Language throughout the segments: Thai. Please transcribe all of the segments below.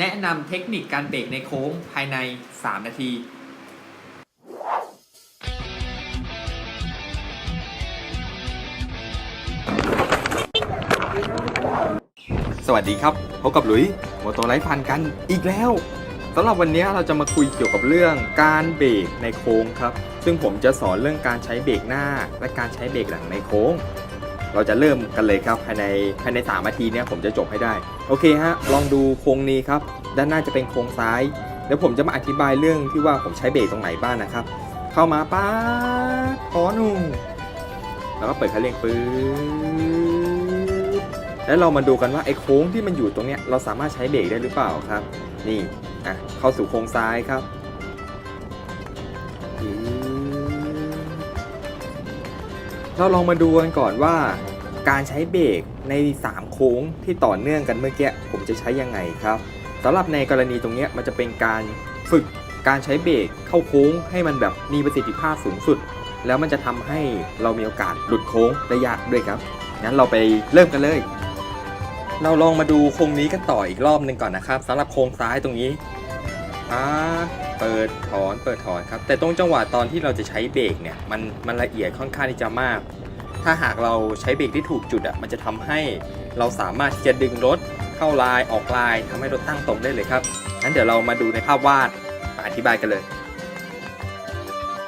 แนะนำเทคนิคการเบรกในโค้งภายใน 3 นาที สวัสดีครับพบกับหลุยโมโตไลฟ์พันกันอีกแล้วสำหรับวันนี้เราจะมาคุยเกี่ยวกับเรื่องการเบรกในโค้งครับ ซึ่งผมจะสอนเรื่องการใช้เบรกหน้าและการใช้เบรกหลังในโค้ง เราจะเริ่มกันเลยครับภายในภายใน3นาทีเนี้ยผมจะจบให้ได้ โอเคฮะลองดูโค้งนี้ครับ ด้านหน้าจะเป็นโค้งซ้ายเดี๋ยวผมจะมาอธิบายเรื่องที่ว่าผมใช้เบรกตรงไหนบ้างนะครับ เข้ามาป้าดขอหนูแล้วก็เปิดคันเร่งปื๊ดแล้วเรามาดูกันว่าไอ้โค้งที่มันอยู่ตรงเนี้ยเราสามารถใช้เบรกได้หรือเปล่าครับ นี่อะเข้าสู่โค้งซ้ายครับเราลองมาดูกันก่อนว่า การใช้เบรกใน 3 โค้งที่ต่อเนื่องกันเมื่อกี้ผมจะใช้ยังไงครับสำหรับในกรณีตรงนี้มันจะเป็นการฝึกการใช้เบรกเข้าโค้งให้มันแบบมีประสิทธิภาพสูงสุด แล้วมันจะทำให้เรามีโอกาสหลุดโค้งได้ยากด้วยครับงั้นเราไปเริ่มกันเลย เราลองมาดูโค้งนี้กันต่ออีกรอบหนึ่งก่อนนะครับสำหรับโค้งซ้ายตรงนี้อ่าเปิดถอนเปิดถอนครับแต่ตรงจังหวะตอนที่เราจะใช้เบรกเนี่ยมันมันละเอียดค่อนข้างที่จะมาก ถ้าหากเราใช้เบรกที่ถูกจุดอะมันจะทำให้เราสามารถที่จะดึงรถเข้าลายออกลายทำให้รถตั้งตรงได้เลยครับงั้นเดี๋ยวเรามาดูในภาพวาดมาอธิบายกันเลย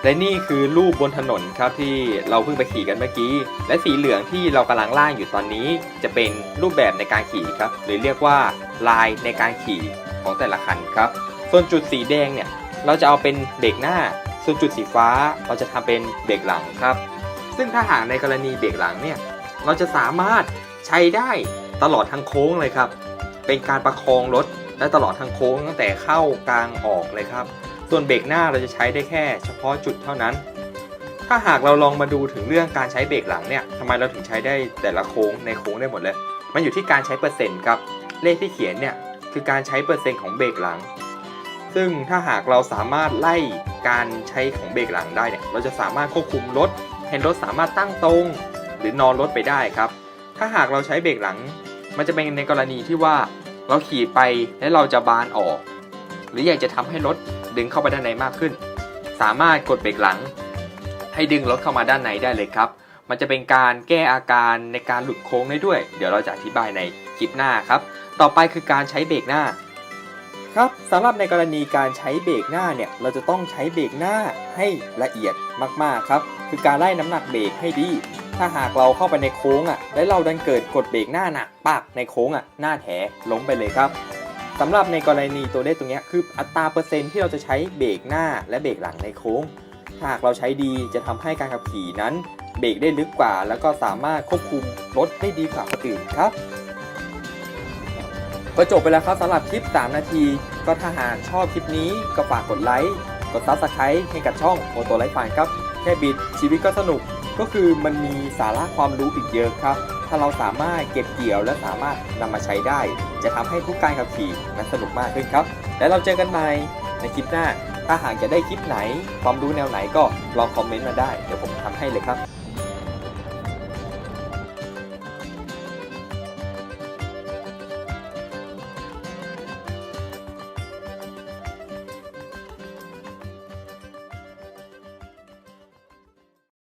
และนี่คือรูปบนถนนครับที่เราเพิ่งไปขี่กันเมื่อกี้ และสีเหลืองที่เรากำลังล่างอยู่ตอนนี้ จะเป็นรูปแบบในการขี่ครับ หรือเรียกว่าลายในการขี่ของแต่ละคันครับ ส่วนจุดสีแดงเนี่ยเราจะเอาเป็นเบรกหน้า ส่วนจุดสีฟ้าเราจะทำเป็นเบรกหลังครับ ซึ่งถ้าหากในกรณีเบรกหลังเนี่ย เราจะสามารถใช้ได้ตลอดทั้งโค้งเลยครับ เป็นการประคองรถได้ตลอดทั้งโค้งตั้งแต่เข้ากลางออกเลยครับ ส่วนเบรกหน้าเราจะใช้ได้แค่เฉพาะจุดเท่านั้น ถ้าหากเราลองมาดูถึงเรื่องการใช้เบรกหลังเนี่ยทำไมเราถึงใช้ได้แต่ละโค้งในโค้งได้หมดเลย มันอยู่ที่การใช้เปอร์เซ็นต์ครับ เลขที่เขียนเนี่ยคือการใช้เปอร์เซ็นต์ของเบรกหลัง ซึ่งถ้าหากเราสามารถไล่การใช้ของเบรกหลังได้เนี่ย เราจะสามารถควบคุมรถ ให้รถสามารถตั้งตรง หรือนอนรถไปได้ครับ ถ้าหากเราใช้เบรกหลัง มันจะเป็นในกรณีที่ว่าเราขี่ไปแล้วเราจะบานออก หรืออยากจะทำให้รถดึงเข้าไปด้านในมากขึ้น สามารถกดเบรกหลัง ให้ดึงรถเข้ามาด้านในได้เลยครับ มันจะเป็นการแก้อาการในการหลุดโค้งได้ด้วย เดี๋ยวเราจะอธิบายในคลิปหน้าครับ ต่อไปคือการใช้เบรกหน้า ครับสำหรับในกรณีการใช้เบรกหน้าเนี่ยเราจะต้องใช้เบรกหน้าให้ละเอียดมากๆครับ คือการไล่น้ำหนักเบรกให้ดี ถ้าหากเราเข้าไปในโค้งอะแล้วเราดันเกิดกดเบรกหน้าหนักปากในโค้งอะหน้าแถล้มไปเลยครับสำหรับในกรณีตัวเลขตรงนี้คืออัตราเปอร์เซ็นต์ที่เราจะใช้เบรกหน้าและเบรกหลังในโค้งถ้าหากเราใช้ดีจะทำให้การขับขี่นั้น เบรกได้ลึกกว่า แล้วก็สามารถควบคุมรถได้ดีกว่าคนอื่นครับ ก็จบไปแล้วครับสำหรับคลิป 3 นาที ก็ถ้าหากชอบคลิปนี้ก็ฝากกดไลค์กดซับสไครต์ให้กับช่องโ o โตไลฟ์ฟานครับ แค่บิดชีวิตก็สนุกก็คือมันมีสาระความรู้อีกเยอะครับ ถ้าเราสามารถเก็บเกี่ยวและสามารถนำมาใช้ได้ จะทำให้ทุกการขับขี่นั้นสนุกมากขึ้นครับ แล้วเราเจอกันใหม่ในคลิปหน้า ถ้าหากจะได้คลิปไหน ความรู้แนวไหนก็ลองคอมเมนต์มาได้ เดี๋ยวผมทำให้เลยครับ